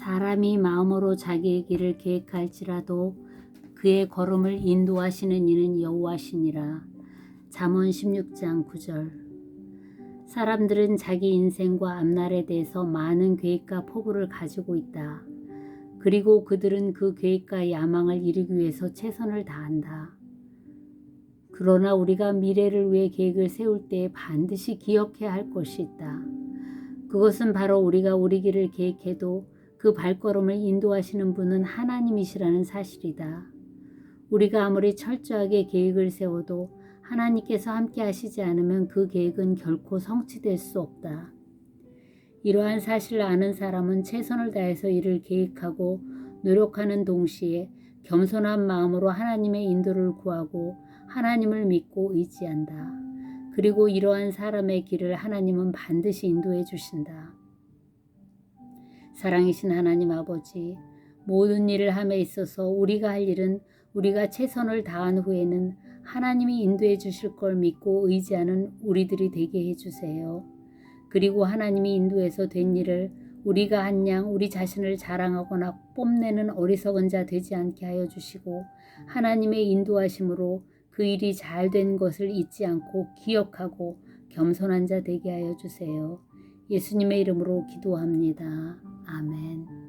사람이 마음으로 자기의 길을 계획할지라도 그의 걸음을 인도하시는 이는 여호와시니라. 잠언 16장 9절. 사람들은 자기 인생과 앞날에 대해서 많은 계획과 포부를 가지고 있다. 그리고 그들은 그 계획과 야망을 이루기 위해서 최선을 다한다. 그러나 우리가 미래를 위해 계획을 세울 때 반드시 기억해야 할 것이 있다. 그것은 바로 우리가 우리 길을 계획해도 그 발걸음을 인도하시는 분은 하나님이시라는 사실이다. 우리가 아무리 철저하게 계획을 세워도 하나님께서 함께 하시지 않으면 그 계획은 결코 성취될 수 없다. 이러한 사실을 아는 사람은 최선을 다해서 이를 계획하고 노력하는 동시에 겸손한 마음으로 하나님의 인도를 구하고 하나님을 믿고 의지한다. 그리고 이러한 사람의 길을 하나님은 반드시 인도해 주신다. 사랑이신 하나님 아버지, 모든 일을 함에 있어서 우리가 할 일은 우리가 최선을 다한 후에는 하나님이 인도해 주실 걸 믿고 의지하는 우리들이 되게 해 주세요. 그리고 하나님이 인도해서 된 일을 우리가 한 양 우리 자신을 자랑하거나 뽐내는 어리석은 자 되지 않게 하여 주시고 하나님의 인도하심으로 그 일이 잘 된 것을 잊지 않고 기억하고 겸손한 자 되게 하여 주세요. 예수님의 이름으로 기도합니다. 아멘.